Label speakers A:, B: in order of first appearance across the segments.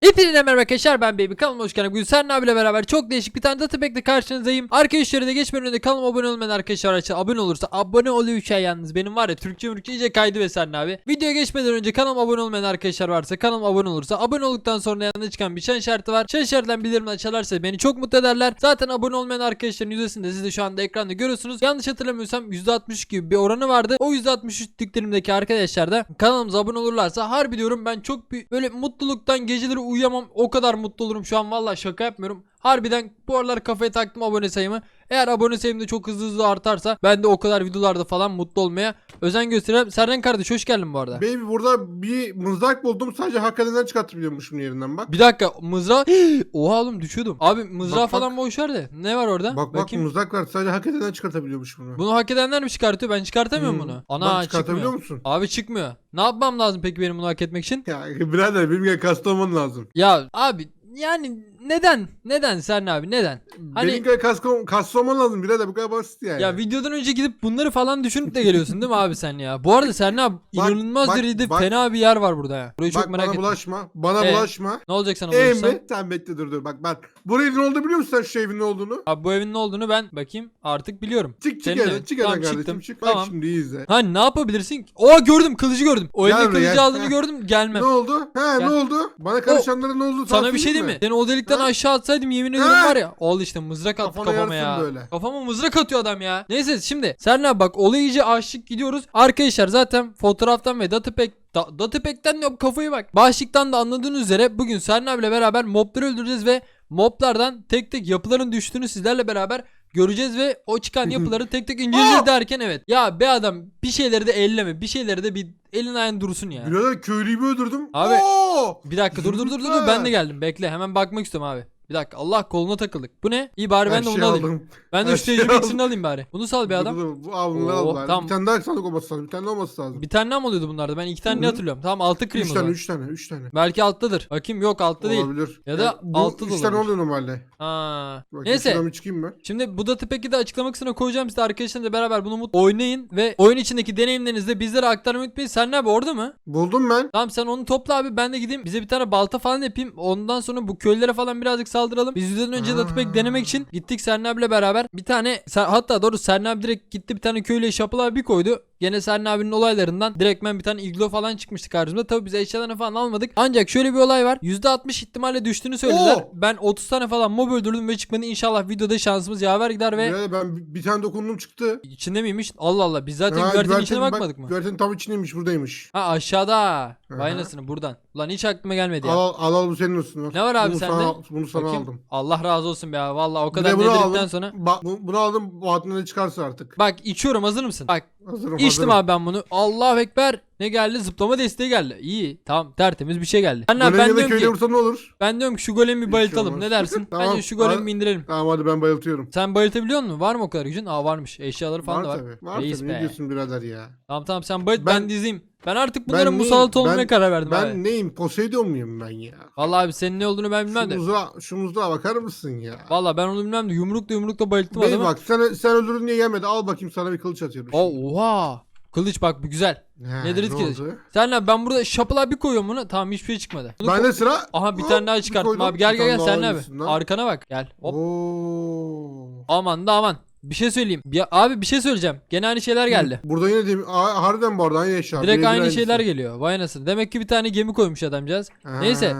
A: Hepinize merhaba arkadaşlar ben Baby kanalıma hoş geldiniz. Bugün Serna abiyle beraber çok değişik bir tane data pack'le karşınızdayım. Arkadaşlar da geçmeden önce kanalıma abone olmayan arkadaşlar açın. Abone olursa abone oluyor şey yalnız. Benim var ya Türkçe mürkçe iyice kaydı ve Serna abi. Videoya geçmeden önce kanalıma abone olmayan arkadaşlar varsa kanalıma abone olursa abone olduktan sonra yanında çıkan bir şan işareti var. Şan işaretinden bildirimini açarlarsa beni çok mutlu ederler. Zaten abone olmayan arkadaşların yüzdesinde siz de şu anda ekranda görüyorsunuz. Yanlış hatırlamıyorsam %63 gibi bir oranı vardı. O %63'lüklerimdeki arkadaşlar da kanalımıza abone olurlarsa harbi diyorum ben çok bir böyle mutluluktan geceleri uyuyamam. O kadar mutlu olurum şu an valla şaka yapmıyorum. Harbiden bu aralar kafaya taktım abone sayımı. Eğer abone sayım da çok hızlı hızlı artarsa ben de o kadar videolarda falan mutlu olmaya özen gösteririm. Serden kardeş hoş geldin bu arada.
B: Baby burada bir mızrak buldum sadece hakikaten çıkartabiliyormuşum yerinden bak.
A: Bir dakika mızrağı Oha oğlum düşüyordum. Abi mızrağı
B: Bak,
A: falan boş ver de. Ne var orada?
B: Bak bak
A: Bakayım.
B: mızrak var sadece hakikaten çıkartabiliyormuş bunu.
A: Bunu hak edenler mi çıkartıyor? Ben çıkartamıyorum
B: Hmm.
A: bunu. Ana
B: Bak çıkartabiliyor
A: çıkmıyor.
B: musun?
A: Abi çıkmıyor. Ne yapmam lazım peki benim bunu hak etmek için?
B: Ya birader benim gel kasta olman lazım.
A: Ya abi yani neden? Neden Serna abi neden? Hani-
B: Benim gel kasta, kasta olman lazım birader bu kadar basit yani.
A: Ya videodan önce gidip bunları falan düşünüp de geliyorsun değil mi abi sen ya? Bu arada Serna abi
B: Bak,
A: inanılmaz
B: bak,
A: derecede
B: bak.
A: fena bir yer var burada ya. Burayı
B: bak
A: çok merak
B: bana
A: ettim.
B: bulaşma. Bana
A: Ee?
B: bulaşma.
A: Ne olacak sana
B: Ev
A: olursa?
B: mi? Sen bekle dur dur. Bak ben bu evin ne olduğunu biliyor musun sen şu evin ne olduğunu?
A: Abi bu evin ne olduğunu ben bakayım artık biliyorum.
B: Çık çık
A: Senin
B: evden
A: evin.
B: çık
A: Tamam,
B: evden kardeşim
A: çıktım.
B: çık. Bak
A: Tamam.
B: şimdi iyi izle.
A: Hani ne yapabilirsin? Oha gördüm kılıcı gördüm. O
B: Gel
A: elinde
B: buraya,
A: kılıcı
B: gel.
A: aldığını gördüm gelmem.
B: Ne oldu? He ne oldu? Bana karışanlara ne oldu?
A: Sana bir şey diyeyim mi? Seni o delikten
B: Ha?
A: aşağı atsaydım yemin ederim
B: Ha?
A: var ya. Al işte mızrak attı
B: Kafana
A: kafama ya.
B: böyle.
A: Kafama mızrak atıyor adam ya. Neyse şimdi Serna bak olay iyice aşık gidiyoruz. Arkadaşlar zaten fotoğraftan ve datapack da, datapack'ten de kafayı bak. Başlıktan da anladığınız üzere bugün Serna ile beraber mobları öldüreceğiz ve moblardan tek tek yapıların düştüğünü sizlerle beraber göreceğiz ve o çıkan yapıları tek tek inceleyeceğiz derken evet. Ya be adam bir şeyleri de elleme bir şeyleri de bir elin ayağın dursun ya.
B: Birader köylüyü bir öldürdüm.
A: Abi,
B: Oo!
A: Bir dakika dur dur dur dur
B: Zümrütler.
A: ben de geldim bekle hemen bakmak istiyorum abi. Bir dakika Allah koluna takıldık. Bu ne? İyi bari ben
B: Her
A: de bunu
B: şeyi
A: alayım.
B: aldım.
A: Ben de
B: Her
A: şu
B: şeyi
A: tecrübe
B: aldım.
A: alayım bari. Bunu sal bir adam.
B: Dur, dur, Bu
A: Oo,
B: aldılar.
A: tamam.
B: Bir tane daha sandık olması lazım. Bir tane olması lazım.
A: Bir tane mı oluyordu bunlarda? Ben iki tane
B: Hı.
A: hatırlıyorum. Tamam altı kırayım
B: Üç
A: o
B: tane,
A: zaman.
B: üç tane, üç tane.
A: Belki alttadır. Bakayım yok altta değil.
B: Olabilir.
A: Ya da
B: bu
A: altı da
B: üç tane
A: olabilir.
B: oluyor normalde.
A: Ha.
B: Bak,
A: Neyse.
B: bir çıkayım ben.
A: Şimdi bu data pack'i de açıklama kısmına koyacağım. Siz de arkadaşlarınızla beraber bunu mut oynayın ve oyun içindeki deneyimlerinizi de bizlere aktarmayı unutmayın. Sen ne abi orada mı?
B: Buldum ben.
A: Tamam sen onu topla abi ben de gideyim bize bir tane balta falan yapayım. Ondan sonra bu köylere falan birazcık saldıralım. Biz yüzden önce
B: Aa.
A: datapack denemek için gittik Serna abiyle beraber. Bir tane hatta doğru Serna abi direkt gitti bir tane köylüye şapılar bir koydu. Gene Serna abinin olaylarından direktmen bir tane iglo falan çıkmıştı karşımıza. Tabi biz eşyalarını falan almadık. Ancak şöyle bir olay var. %60 ihtimalle düştüğünü söylediler.
B: Oo.
A: Ben 30 tane falan mob öldürdüm ve çıkmadı. İnşallah videoda şansımız yaver gider ve
B: Birader ben bir- tane dokundum çıktı.
A: içinde miymiş? Allah Allah biz zaten
B: Ha,
A: güvertenin içine
B: bak,
A: bakmadık mı?
B: Güvertenin tam içindeymiş buradaymış.
A: Ha aşağıda. Vay
B: Aha.
A: anasını buradan. Ulan hiç aklıma gelmedi ya.
B: Al, al al bu senin olsun.
A: Ne var abi
B: bunu
A: sende?
B: Sana, bunu sana
A: Bakayım.
B: aldım.
A: Allah razı olsun be ya. Vallahi o kadar dedirdikten sonra.
B: Ba- bu- bunu aldım. Bu altında ne çıkarsa artık.
A: Bak içiyorum hazır mısın? Bak
B: Hazırım
A: içtim
B: hazırım.
A: abi ben bunu. Allahu Ekber. Ne geldi? Zıplama desteği geldi. İyi. Tamam tertemiz bir şey geldi. Ben, ben diyorum
B: köyle
A: ki
B: vursa ne olur?
A: ben diyorum ki şu golemi bir bayıltalım.
B: olmaz.
A: Ne dersin?
B: Tamam.
A: Bence şu golemi bir indirelim.
B: Tamam hadi ben bayıltıyorum.
A: Sen bayıltabiliyor musun? Var mı o kadar gücün? Aa varmış. Eşyaları falan da var.
B: tabii. Var
A: Reis
B: tabii.
A: be.
B: Ne diyorsun birader ya?
A: Tamam tamam sen bayılt ben,
B: Ben-
A: dizeyim. Ben artık
B: Ben
A: bunların
B: neyim?
A: musallat olmaya
B: Ben-
A: karar verdim
B: Ben
A: abi.
B: neyim? Poseidon muyum ben ya?
A: Vallahi abi senin ne olduğunu ben bilmem
B: Şu
A: de.
B: muzluğa, şu muzluğa bakar mısın ya?
A: Vallahi ben onu bilmem de yumrukla yumrukla bayılttım
B: Bey
A: adamı.
B: bak sen, sen öldürdün diye gelmedi. Al bakayım sana bir kılıç atıyorum.
A: Aa, oha. Kılıç bak bu güzel.
B: He,
A: nedir
B: ne
A: kılıç? Sen lan ben burada şapılar bir koyuyorum bunu. Tamam hiçbir şey çıkmadı. Bunu
B: Bende sıra.
A: Aha bir tane daha çıkarttım abi. Gel gel gel sen ne abi? Arkana bak. Gel. Hop.
B: Oo.
A: Aman da aman. Bir şey söyleyeyim. Ya, abi bir şey söyleyeceğim. Gene aynı şeyler geldi.
B: Burada yine diyeyim. Aa, harbiden bu arada aynı eşya.
A: Direkt
B: Birebir
A: aynı
B: aynısı.
A: şeyler geliyor. Vay anasını. Demek ki bir tane gemi koymuş adamcağız.
B: Ha.
A: Neyse.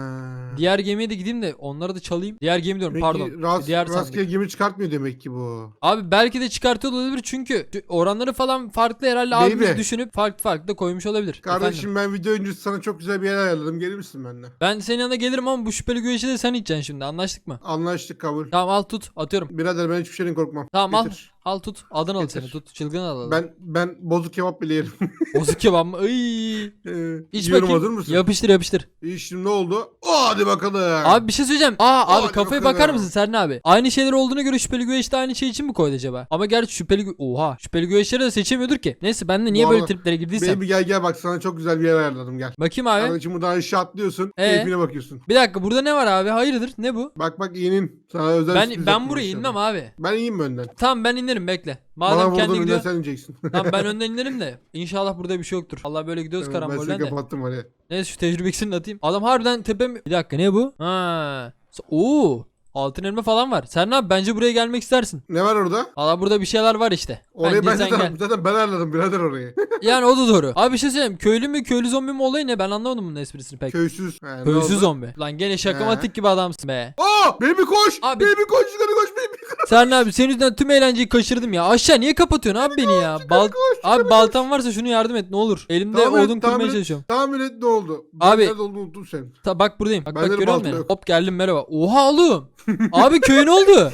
A: Diğer gemiye de gideyim de onları da çalayım. Diğer gemi diyorum
B: Demek ki
A: pardon.
B: rast-
A: Diğer
B: rastgele
A: sandık.
B: gemi çıkartmıyor demek ki bu.
A: Abi belki de çıkartıyor olabilir çünkü oranları falan farklı herhalde abimiz
B: Baby.
A: düşünüp farklı farklı da koymuş olabilir.
B: Kardeşim
A: Efendim?
B: ben video öncesi sana çok güzel bir yer ayarladım. Gelir misin benimle?
A: Ben senin yanına gelirim ama bu şüpheli güreşi de sen içeceksin şimdi anlaştık mı?
B: Anlaştık kabul.
A: Tamam al tut atıyorum.
B: Birader ben hiçbir şeyden korkmam.
A: Tamam
B: Getir.
A: al. Al tut. Adanalı
B: Getir.
A: seni tut. Çılgın Adanalı.
B: Ben ben bozuk kebap bile yerim.
A: Bozuk kebap mı? Iy.
B: Ee,
A: İç
B: yiyorum,
A: bakayım.
B: hazır mısın?
A: Yapıştır yapıştır.
B: İyi, Şimdi ne oldu? Oh, hadi bakalım.
A: Abi bir şey söyleyeceğim. Aa abi
B: Hadi
A: kafaya
B: bakalım.
A: bakar mısın Serna abi? Aynı şeyler olduğuna göre şüpheli güveç de aynı şey için mi koydu acaba? Ama gerçi şüpheli gü- Oha. Şüpheli güveçleri de seçemiyordur ki. Neyse ben de niye
B: Bu
A: böyle
B: arada-
A: triplere girdiysem.
B: Baby gel gel bak sana çok güzel bir yer ayarladım gel.
A: Bakayım abi.
B: Kardeşim buradan aşağı atlıyorsun.
A: Ee?
B: Keyfine bakıyorsun.
A: Bir dakika burada ne var abi? Hayırdır? Ne bu?
B: Bak bak inin. Sana özel
A: Ben
B: sürpriz
A: ben
B: yaptım
A: buraya inmem abi.
B: Ben iyiyim önden?
A: Tamam ben inerim bekle.
B: Bana
A: Madem
B: vurdun
A: kendi gidiyor.
B: sen ineceksin.
A: Tamam ben önden inerim de. İnşallah burada bir şey yoktur. Allah böyle gidiyoruz
B: ben seni
A: karambolden de.
B: kapattım hadi.
A: Neyse şu tecrübe iksirini atayım. Adam harbiden tepem... Bir dakika ne bu? Ha. Oo. Altın elma falan var. Sen ne yap? Bence buraya gelmek istersin.
B: Ne var orada?
A: Valla burada bir şeyler var işte.
B: Orayı
A: Bence
B: ben
A: sen
B: zaten,
A: gel.
B: zaten ben ayarladım birader orayı.
A: Yani o da doğru. Abi bir şey söyleyeyim. Köylü mü köylü zombi mi olayı ne? Ben anlamadım bunun esprisini pek.
B: Köysüz. He, ne
A: Köylüsüz
B: oldu?
A: zombi. Lan gene şakamatik gibi adamsın be.
B: Aa! Baby koş!
A: Abi-
B: Baby koş yukarı koş baby.
A: Sen abi senin yüzünden tüm eğlenceyi kaçırdım ya. Aşağı niye kapatıyorsun abi beni ya? Bal
B: koş,
A: abi baltam varsa şunu yardım et ne olur. Elimde
B: Tahmin et,
A: odun
B: tahmin
A: kurmaya
B: et.
A: çalışıyorum.
B: Tahmin et ne oldu?
A: Abi-
B: Nerede olduğunu unuttum sen.
A: Ta, bak buradayım. Bak
B: Bende
A: bak
B: de
A: görüyor musun
B: balta
A: beni?
B: yok.
A: Hop geldim merhaba. Oha oğlum. abi köyün oldu.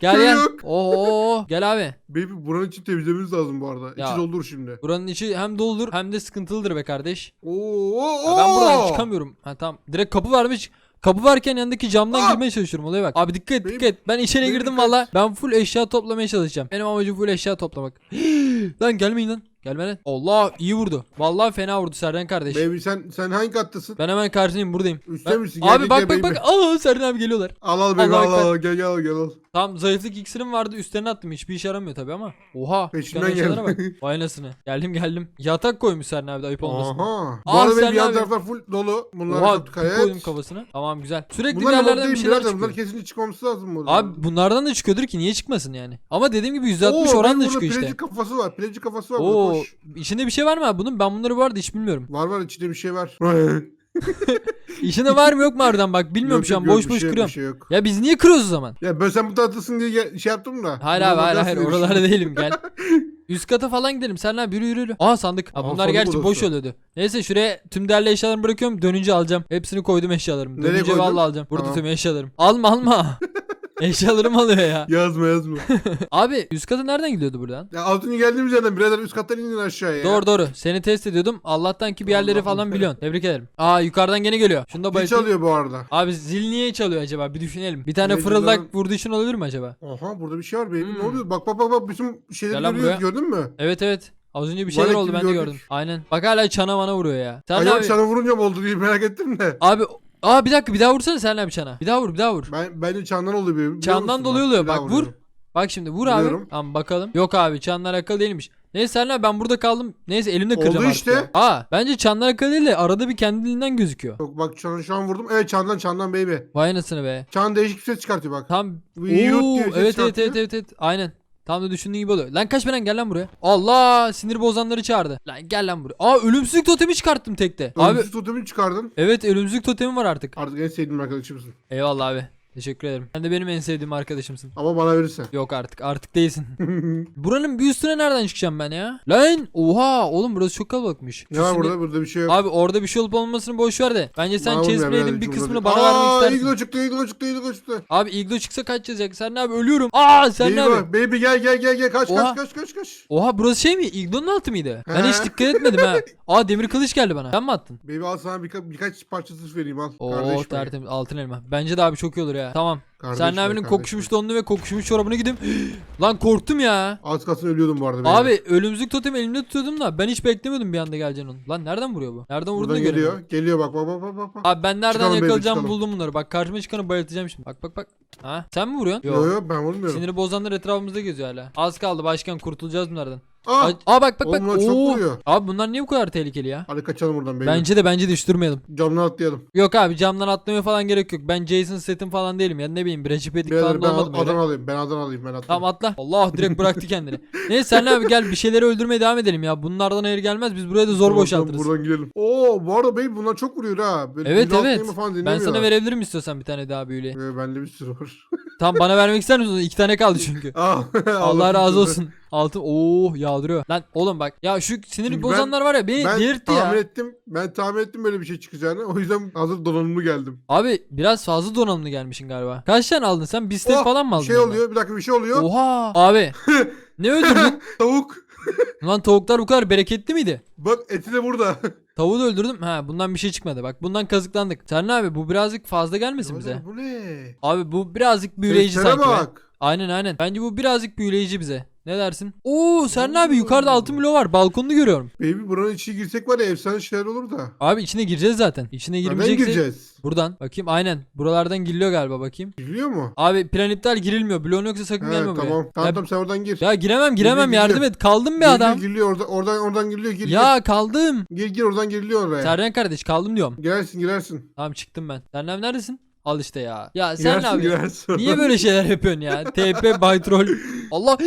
A: Gel
B: Köy
A: gel.
B: yok.
A: Oo gel abi.
B: Baby buranın için temizlememiz lazım bu arada.
A: Ya.
B: İçi doldur şimdi.
A: Buranın içi hem doludur hem de sıkıntılıdır be kardeş.
B: Oo, oo,
A: Ya ben buradan
B: oo.
A: çıkamıyorum. Ha tamam. Direkt kapı varmış. Kapı varken yanındaki camdan
B: Aa!
A: girmeye çalışıyorum olaya bak. Abi dikkat et
B: Benim-
A: dikkat et. Ben içeri
B: benim
A: girdim
B: dikkat-
A: valla. Ben full eşya toplamaya çalışacağım. Benim amacım full eşya toplamak. lan gelmeyin lan. Gelme lan. Allah iyi vurdu. Vallahi fena vurdu Serden kardeş.
B: Baby sen sen hangi kattasın?
A: Ben hemen karşıyım buradayım.
B: Üstte
A: Ben-
B: misin?
A: Abi
B: gel,
A: bak bak bak. Aa Serden abi geliyorlar.
B: Al al baby
A: Allah
B: al
A: ekber.
B: al gel gel al gel al.
A: Tam zayıflık iksirim vardı üstlerine attım. Hiçbir işe yaramıyor tabi ama. Oha.
B: Peşinden
A: çıkan eşyalara
B: gel.
A: bak. Vay anasını. Geldim geldim. Yatak koymuş Serden abi de ayıp olmasın.
B: Aha. Bu arada benim yan taraflar full dolu. Bunlar
A: Oha tüp koydum
B: kayıt.
A: kafasına. Tamam güzel. Sürekli
B: Bunlar
A: yerlerden bir şeyler çıkıyor.
B: Bunlar kesin çıkmaması lazım burada.
A: Abi bunlardan da çıkıyordur ki niye çıkmasın yani. Ama dediğim gibi %60
B: Oo,
A: oran da
B: burada
A: çıkıyor işte.
B: Pleci kafası var. Pleci kafası var.
A: Oo, içinde bir şey var mı abi bunun? Ben bunları bu arada hiç bilmiyorum.
B: Var var içinde bir şey var.
A: İçinde var mı yok mu harbiden bak bilmiyorum
B: Yok,
A: şu an
B: yok,
A: boş
B: bir
A: boş
B: şey yok,
A: kırıyorum.
B: Şey yok.
A: Ya biz niye kırıyoruz o zaman?
B: Ya ben sen bu tatlısın diye gel- şey yaptım da.
A: Hayır abi hayır hayır
B: diye
A: oralarda
B: düşündüm.
A: değilim gel. Üst kata falan gidelim. Sen lan yürü yürü yürü. Aa sandık.
B: Aa,
A: bunlar
B: sandık
A: gerçi boş
B: odası.
A: oluyordu. Neyse şuraya tüm değerli eşyalarımı bırakıyorum. Dönünce alacağım. Hepsini koydum eşyalarımı.
B: Nereye
A: Dönünce
B: koydun?
A: vallahi alacağım. Burada
B: Tamam.
A: tüm eşyalarım. Alma alma. Eşyalarım alıyor ya.
B: Yazma yazma.
A: Abi üst kata nereden gidiyordu buradan?
B: ya az önce geldiğimiz yerden birader üst kattan indin aşağıya.
A: Doğru doğru. Seni test ediyordum. Allah'tan ki bir yerleri falan biliyorsun. Tebrik ederim. Aa yukarıdan gene geliyor. Şunu da bayıltayım.
B: çalıyor bu arada.
A: Abi zil niye çalıyor acaba? Bir düşünelim. Bir tane
B: Ne
A: fırıldak vurduğu için olabilir mi acaba?
B: Oha burada bir şey var baby.
A: Hmm.
B: Ne oluyor? Bak bak bak bak bütün şeyleri
A: Gel lan
B: görüyoruz
A: buraya.
B: gördün mü?
A: Evet evet. Az önce bir şeyler
B: Valet
A: oldu
B: gibi
A: ben de
B: gördük.
A: gördüm. Aynen. Bak hala çana mana vuruyor ya. Sen
B: Acaba
A: abi.
B: çana vurunca mı oldu diye merak ettim de.
A: Abi Aa bir dakika bir daha vursana sen abi çana. Bir daha vur bir daha vur.
B: Ben bence çandan oluyor biliyor
A: Çandan
B: musun?
A: dolayı oluyor.
B: bir daha
A: Bak, vur.
B: vuruyorum.
A: Bak şimdi vur abi.
B: Vuruyorum.
A: Tamam bakalım. Yok abi çanla alakalı değilmiş. Neyse sen abi ben burada kaldım. Neyse elimde
B: Oldu
A: kıracağım artık
B: işte.
A: ya. Aa bence çanla alakalı değil de arada bir kendiliğinden gözüküyor.
B: Yok bak çanı şu an vurdum. Evet çandan çandan baby.
A: Vay anasını be.
B: Çan değişik bir ses çıkartıyor bak.
A: Tam Oo,
B: diye ses
A: evet evet
B: çıkartıyor.
A: evet evet evet. Aynen. Tam da düşündüğün gibi oluyor. Lan kaç beren gel lan buraya. Allah sinir bozanları çağırdı. Lan gel lan buraya. Aa ölümsüzlük totemi çıkarttım tekte. Abi
B: Ölümsüz totemi çıkardın.
A: evet ölümsüzlük totemi var artık.
B: Artık en sevdiğim arkadaşımsın.
A: Eyvallah abi. Teşekkür ederim. Sen de benim en sevdiğim arkadaşımsın.
B: Ama bana verirsen.
A: Yok artık artık değilsin. Buranın bir üstüne nereden çıkacağım ben ya? Lan oha oğlum burası çok kalabalıkmış.
B: ne var burada? Burada bir şey yok.
A: Abi orada bir şey olup olmamasını boş ver de. Bence sen
B: birader,
A: bir kısmını bana vermek istersin.
B: Iglo çıktı, Iglo çıktı, Iglo çıktı.
A: Abi Iglo çıksa kaçacak. Sen ne abi ölüyorum. Aa sen ne abi?
B: baby gel gel gel gel kaç
A: Oha.
B: kaç kaç kaç kaç.
A: Oha burası şey mi? Iglo'nun altı mıydı? Ben hiç dikkat etmedim ha. Aa demir kılıç geldi bana. Sen mi attın?
B: Baby al sana birka birkaç parça zırh vereyim al.
A: Oo tertemiz altın elma. Bence de abi çok iyi olur ya. Tamam.
B: Kardeş
A: Sen abinin kokuşmuş donunu ve kokuşmuş çorabını gidip Lan korktum ya.
B: Az kalsın ölüyordum bu arada. baby.
A: Abi ölümsüzlük totemi elimde tutuyordum da ben hiç beklemiyordum bir anda geleceğini onun. Lan nereden vuruyor bu? Nereden vurduğunu
B: Buradan
A: göremiyorum.
B: geliyor. Geliyor bak bak bak bak bak.
A: Abi ben nereden
B: Çıkalım baby,
A: yakalayacağımı
B: çıkalım.
A: buldum bunları. Bak karşıma çıkanı bayıltacağım şimdi. Bak bak bak. Ha? Sen mi vuruyorsun?
B: Yo yo ben vurmuyorum.
A: Siniri bozanlar etrafımızda geziyor hala. Az kaldı başkan kurtulacağız bunlardan.
B: Aa!
A: Ay- Aa bak bak bak.
B: Oğlum çok
A: Oo.
B: vuruyor.
A: Abi bunlar niye bu kadar tehlikeli ya?
B: Hadi kaçalım buradan baby.
A: Bence de bence de hiç durmayalım.
B: Camdan atlayalım.
A: Yok abi camdan atlamaya falan gerek yok. Ben Jason setim falan değilim ya ne bileyim bir Recep İvedik falan da
B: ben
A: olmadım
B: adan
A: öyle.
B: alayım. Ben adan alayım. Ben atlayayım.
A: Tamam atla. Allah direkt bıraktı kendini. Neyse sen abi gel bir şeyleri öldürmeye devam edelim ya. Bunlardan hayır gelmez. Biz buraya da zor
B: Tamam,
A: boşaltırız.
B: buradan gidelim. Oo bu arada baby bunlar çok vuruyor ha. Böyle
A: Evet,
B: bir
A: evet.
B: Falan
A: Ben
B: dinlemiyorlar.
A: sana verebilirim istiyorsan bir tane daha büyüleyi.
B: Ee, bende bir sürü var.
A: Tamam bana vermek ister misin? İki tane kaldı çünkü. Allah razı olsun. Altın ooo yağdırıyor. Lan oğlum bak ya şu sinir bozanlar var ya beni
B: Ben
A: delirtti
B: tahmin
A: ya.
B: ettim. Ben tahmin ettim böyle bir şey çıkacağını. O yüzden hazır donanımlı geldim.
A: Abi biraz fazla donanımlı gelmişsin galiba. Kaç tane aldın sen? Bir stek
B: Oh,
A: falan mı aldın?
B: Şey oluyor. Bir dakika bir şey oluyor.
A: Oha abi. ne öldürdün?
B: Tavuk.
A: Lan tavuklar bu kadar bereketli miydi?
B: Bak eti de burada.
A: Tavuğu da öldürdüm. Ha bundan bir şey çıkmadı. Bak bundan kazıklandık. Sen abi bu birazcık fazla gelmesin bize.
B: Bu ne?
A: Abi bu birazcık büyüleyici
B: Seslere
A: sanki. be.
B: bak.
A: Aynen aynen. Bence bu birazcık büyüleyici bize. Ne dersin? Oo Serna abi yukarıda altın bloğu var. Balkonunu görüyorum.
B: Baby buranın içine girsek var ya efsane şeyler olur da.
A: Abi içine gireceğiz zaten. İçine
B: Nereden
A: girmeyeceksek
B: gireceğiz?
A: buradan. Bakayım aynen. Buralardan giriliyor galiba bakayım.
B: Giriliyor mu?
A: Abi plan iptal girilmiyor. Bloğun yoksa sakın
B: He,
A: gelme buraya.
B: tamam. Tamam sen oradan gir.
A: Ya giremem giremem
B: Giriliyor,
A: yardım et. Kaldım bir adam.
B: Giriliyor oradan oradan oradan giriliyor gir
A: Ya kaldım.
B: gir. Gir gir oradan giriliyor oraya.
A: Serden kardeş kaldım diyorum.
B: Girersin girersin.
A: Tamam çıktım ben. Sen abi neredesin? Al işte ya. Ya sen abi.
B: girersin.
A: Niye böyle şeyler yapıyorsun ya? TP by troll. Allah.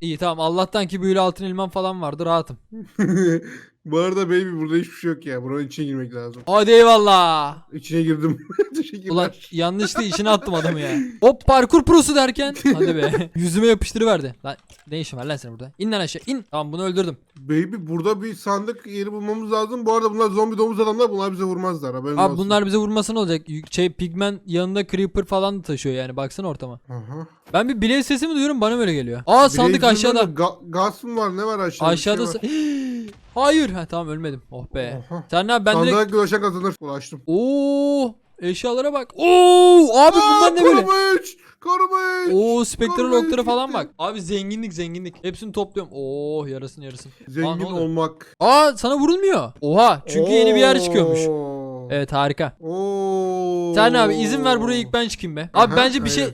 A: İyi tamam Allah'tan ki büyülü altın ilman falan vardı rahatım.
B: Bu arada baby burada hiçbir şey yok ya. Buranın içine girmek lazım.
A: Hadi eyvallah.
B: İçine girdim. Teşekkürler.
A: Ulan yanlıştı içine attım adamı ya. Hop parkur prosu derken. Hadi be. Yüzüme yapıştırıverdi. Lan ne işin var lan senin burada? İn lan aşağı in. Tamam bunu öldürdüm.
B: Baby burada bir sandık yeri bulmamız lazım. Bu arada bunlar zombi domuz adamlar. Bunlar bize vurmazlar. Haberin
A: Abi
B: olsun.
A: bunlar bize vurması ne olacak? Şey pigmen yanında creeper falan da taşıyor yani. Baksana ortama.
B: Aha.
A: Ben bir bileği sesi mi duyuyorum bana böyle geliyor. Aa sandık
B: Blaze'in
A: aşağıda.
B: Ga- gaz mı var? Ne var aşağıda? Bir şey
A: Aşağıda.
B: var.
A: sa- Hayır. Ha tamam ölmedim. Oh be.
B: Oha.
A: Sen ne abi ben direkt...
B: Sandığa ulaşan kazanır. Ulaştım.
A: Oo eşyalara bak. Oo abi bunlar ne böyle?
B: Korumuş. Korumuş.
A: Oo spektral oklara falan bak. Abi zenginlik zenginlik. Hepsini topluyorum. Oo yarısını. Aa,
B: Zengin
A: oluyor?
B: olmak.
A: Aa sana vurulmuyor. Oha çünkü yeni bir yer çıkıyormuş.
B: Oo.
A: Evet harika.
B: Oo.
A: Sen abi izin ver buraya ilk ben çıkayım be. Abi
B: Aha,
A: bence bir şey.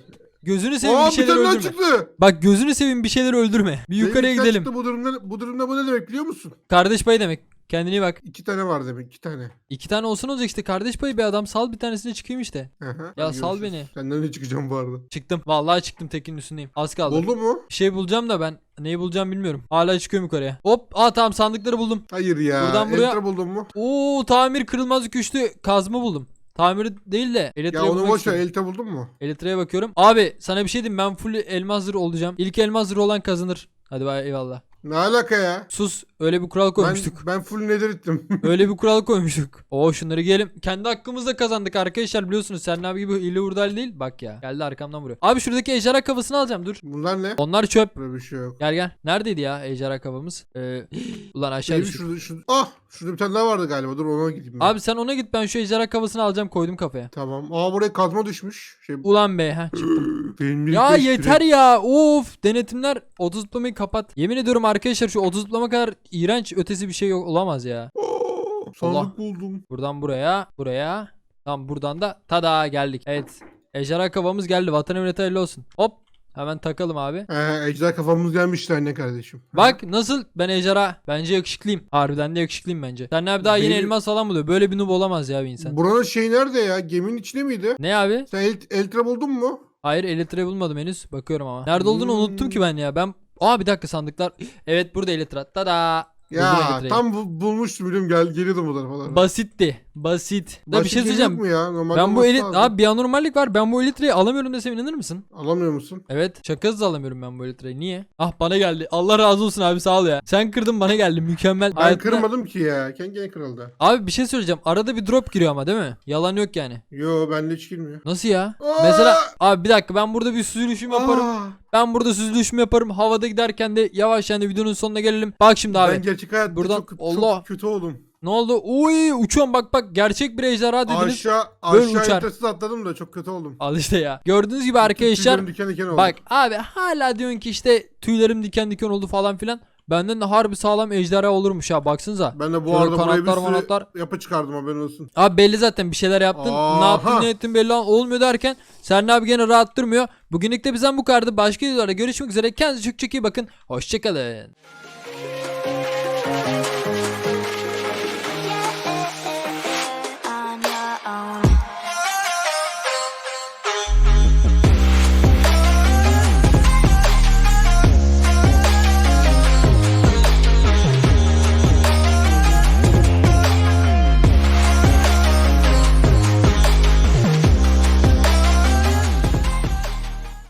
A: Gözünü seveyim
B: Aa
A: bir şeyler öldürme.
B: çıktı.
A: Bak gözünü seveyim bir şeyler öldürme. Bir yukarıya
B: Benim
A: gidelim.
B: çıktı Bu durumda, bu durumda bu ne demek biliyor musun?
A: Kardeş payı demek. Kendine iyi bak.
B: İki tane var demek. iki tane.
A: İki tane olsun olacak işte. Kardeş payı bir adam sal bir tanesine çıkayım işte.
B: Aha,
A: Ya
B: hadi
A: sal
B: görüşürüz.
A: beni.
B: Senden ne çıkacağım bu arada?
A: Çıktım. Vallahi çıktım tekinin üstündeyim. Az kaldı.
B: Buldun mu?
A: Bir şey bulacağım da ben neyi bulacağım bilmiyorum. Hala çıkıyorum yukarıya. Hop. Aa tamam sandıkları buldum.
B: Hayır ya.
A: Buradan buraya-
B: Enter buldun mu?
A: Oo tamir kırılmaz güçlü kazma buldum. Tamir değil de
B: Ya
A: elektriğe
B: onu
A: bulmak
B: boş ver.
A: istiyorum.
B: Elte buldun mu?
A: Elektriğe bakıyorum. Abi sana bir şey diyeyim ben full elmas zırh olacağım. İlk elmas zırh olan kazanır. Hadi bay eyvallah.
B: Ne alaka ya?
A: Sus öyle bir kural
B: Ben,
A: koymuştuk.
B: ben full nedir ettim.
A: öyle bir kural koymuştuk. Oo şunları giyelim. Kendi hakkımızda kazandık arkadaşlar biliyorsunuz. Sen abi gibi hile hurdal değil. Bak ya geldi arkamdan vuruyor. Abi şuradaki ejderha kafasını alacağım dur.
B: Bunlar ne?
A: Onlar çöp.
B: Böyle bir şey yok.
A: Gel gel. Neredeydi ya ejderha kafamız? Ee, ulan aşağı
B: Benim
A: düştük.
B: şurada, şurada, ah! Şurada bir tane daha vardı galiba. Dur ona gideyim. ben.
A: Abi sen ona git ben şu ejderha kafasını alacağım koydum kafaya.
B: Tamam. Aa buraya kazma düşmüş. Şey,
A: Ulan be ha çıktım.
B: benim
A: Ya yeter ya. Of denetimler 30 zıplamayı kapat. Yemin ediyorum arkadaşlar şu 30 zıplama kadar iğrenç ötesi bir şey yok olamaz ya.
B: Oo, sandık
A: Allah.
B: buldum.
A: Buradan buraya, buraya. Tamam buradan da tada geldik. Evet. Ejderha kafamız geldi. Vatan emniyeti hayırlı olsun. Hop. Hemen takalım abi.
B: Ee, ejder kafamız gelmişler ne kardeşim.
A: Bak nasıl ben ejderha. Bence yakışıklıyım. Harbiden de yakışıklıyım bence. Sen ne abi daha yeni
B: Benim-
A: elmas falan buluyor. Böyle bir noob olamaz ya bir insan.
B: Buranın şey nerede ya? Geminin içinde miydi?
A: Ne abi?
B: Sen el, Eltra buldun mu?
A: Hayır elitre bulmadım henüz. Bakıyorum ama. Nerede olduğunu
B: Hmm.
A: unuttum ki ben ya. Ben Aa bir dakika sandıklar. Evet burada elitre. Tada. Buldum
B: Ya
A: elitreyi.
B: tam bu, bulmuştum biliyorum gel geliyordum bu tarafa. doğru.
A: Basitti. Basit. Da bir şey söyleyeceğim.
B: mu ya? Normalde
A: Ben bu
B: olması
A: elit
B: lazım.
A: abi bir anormallik var. Ben bu elitreyi alamıyorum desem inanır mısın?
B: Alamıyor musun?
A: Evet. Şakasız alamıyorum ben bu elitreyi. Niye? Ah bana geldi. Allah razı olsun abi sağ ol ya. Sen kırdın bana geldi. Mükemmel.
B: Ben
A: Hayatına-
B: kırmadım ki ya. Kendi kendine kırıldı.
A: Abi bir şey söyleyeceğim. Arada bir drop giriyor ama değil mi? Yalan yok yani.
B: Yo bende hiç girmiyor.
A: Nasıl ya?
B: Aa!
A: Mesela abi bir dakika ben burada bir süzülüşüm yaparım.
B: Aa,
A: Ben burada süzülüşüm yaparım. Havada giderken de yavaş yani videonun sonuna gelelim. Bak şimdi abi.
B: ben gerçek hayatta
A: buradan-
B: çok,
A: Allah.
B: çok kötü oldum.
A: Ne oldu? Uy uçuyorum bak bak gerçek bir ejderha dediniz.
B: Aşağı
A: böyle
B: aşağı
A: uçar.
B: etrasız atladım da çok kötü oldum.
A: Al işte ya. Gördüğünüz gibi arkadaşlar.
B: Tüylerim diken diken oldu.
A: Bak abi hala diyorsun ki işte tüylerim diken diken oldu falan filan. Benden de harbi sağlam ejderha olurmuş ha baksanıza.
B: Ben de bu
A: Şöyle
B: arada buraya bir
A: kanatlar,
B: sürü yapı çıkardım haberin olsun.
A: Abi belli zaten bir şeyler yaptın. Ne
B: Aha.
A: yaptın ne ettin belli ol- olmuyor derken Serna abi gene rahat durmuyor. Bugünlük de bizden bu kadardı. Başka videolarda görüşmek üzere. Kendinize çok çok iyi bakın. Hoşçakalın.